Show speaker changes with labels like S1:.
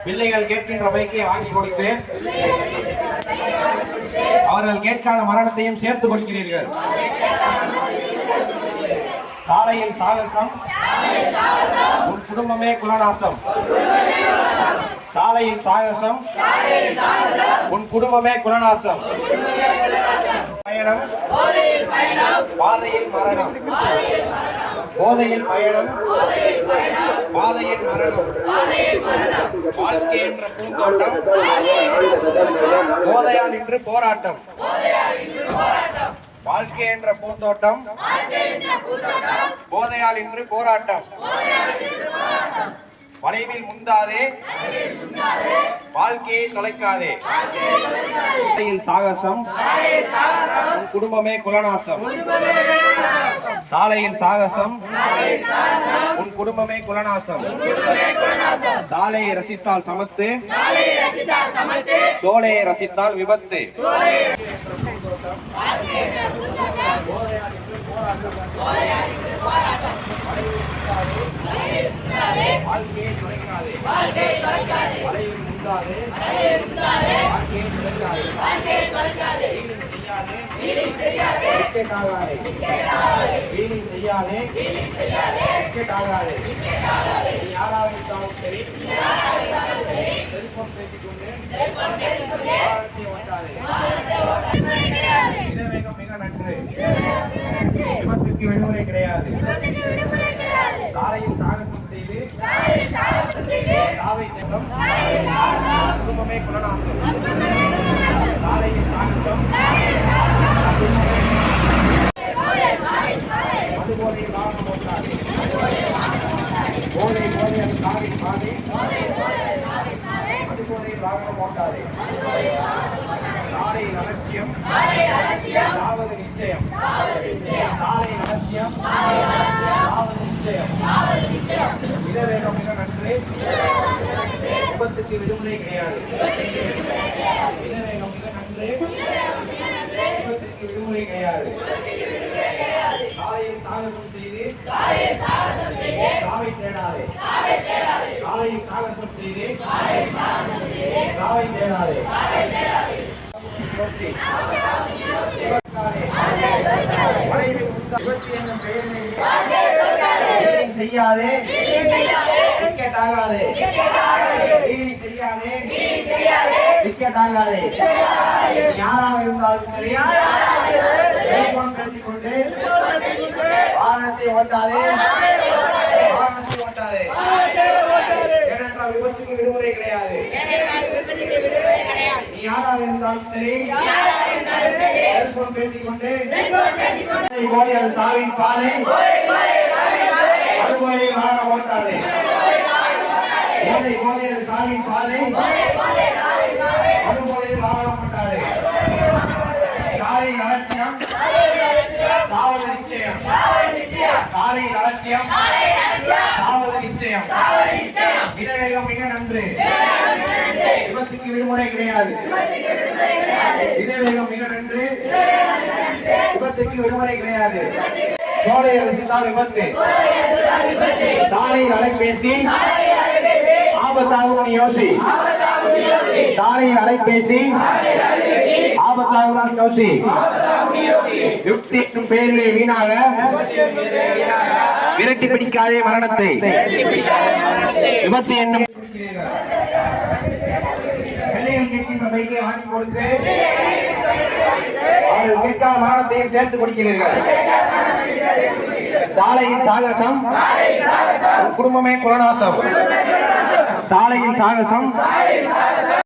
S1: பிள்ளைகள் கேட்கின்ற பைக்கை வாங்கி கொடுத்து அவர்கள் கேட்காத மரணத்தையும் சேர்த்து கொடுக்கிறீர்கள் சாலையில் சாகசம் உன் குடும்பமே குலநாசம் சாலையில் சாகசம் உன் குடும்பமே குலநாசம் பயணம் பாதையில் மரணம். போதையில் பயணம் பாதையில் மரணம் வாழ்க்கை என்ற பூந்தோட்டம் போதையால் இன்று போராட்டம் வாழ்க்கை என்ற பூந்தோட்டம் போதையால் இன்று போராட்டம் வளைவில் முந்தாதே வாழ்க்கையை தொலைக்காதே சாலையில் சாகசம். உன் குடும்பமே குலநாசம். சாலையில் சாகசம். உன் குடும்பமே குலநாசம். சாலையை ரசித்தால் சமத்து. சோலையை ரசித்தால் விபத்து. வாழ்க்கையை தொலைக்காதே வாழ்க்கையை தொலைக்காதே வீலிங் செய்யாதே விக்கெட் ஆகாதே வீலிங் செய்யாதே விக்கெட் ஆகாதே நீ யாராக இருந்தாலும் சரி செல்போன் பேசிக்கொண்டு வாகனத்தை ஓட்டாதே மிக நன்று. விபத்துக்கு விடுமுறை கிடையாது சாலையில் சாகசம் செய்து சாகசம் குடும்பமே குலநாசம். சாலையில் சாகசம். மதுபோதையில் வாகனம் ஓட்டாது போதை போதை அது சாவின் பாதை. மதுபோதையில் வாகனம் ஓட்டாதே. சாலையில் அலட்சியம். சாவது நிச்சயம். சாலை அலட்சியம் சாவது நிச்சயம் இடவேகம் மிக நன்று விபத்துக்கு விடுமுறை கிடையாது விபத்துக்கு விடுமுறை கிடையாது சாலையில் சாகசம் செய்து சாவை தேடாதே சாலையில் சாகசம் செய்து சாவை தேடாதே விபத்து என்னும் பெயரினை Reading செய்யாதே டிக்கெட் ஆகாதே Reading செய்யாதே. டிக்கெட் ஆகாதே யாராக இருந்தாலும் சரி. செல்போன் பேசிக்கொண்டு வாகனத்தை ஓட்டாதே. வாகனத்தை ஓட்டாதே. ஏனென்றால் விபத்துக்கு விடுமுறை கிடையாது. நீ யாராக இருந்தாலும் சரி. செல்போன் பேசிக்கொண்டு ஓடி அது சாவின் பாதை. அதுபோலே வாகனம் ஓட்டாதே போதை போதை பாதை அதுபோலே வாகனம் ஓட்டாதே அலட்சியம் சாவது நிச்சயம். காலை அலட்சியம் சாவது நிச்சயம். இதவேகம் மிக நன்று. விபத்துக்கு விடுமுறை கிடையாது. இதவேகம் மிக நன்று. விபத்துக்கு விடுமுறை கிடையாது. சோலையை ரசித்தால் விபத்து. சாலையில் அலைபேசி. ஆபத்தாகும் நீ யோசி. சாலையில் அலைபேசி. ஆபத்தாகும் யோசி. யுக்தி என்னும் பெயரிலே வீணாக. விரட்டி பிடிக்காதே மரணத்தை. விபத்து என்னும் வாங்கி கொடுத்து அவர்கள் கேட்காத மரணத்தையும் சேர்த்து கொடுக்கிறீர்கள். சாலையில் சாகசம். குடும்பமே குலநாசம். சாலையில் சாகசம்.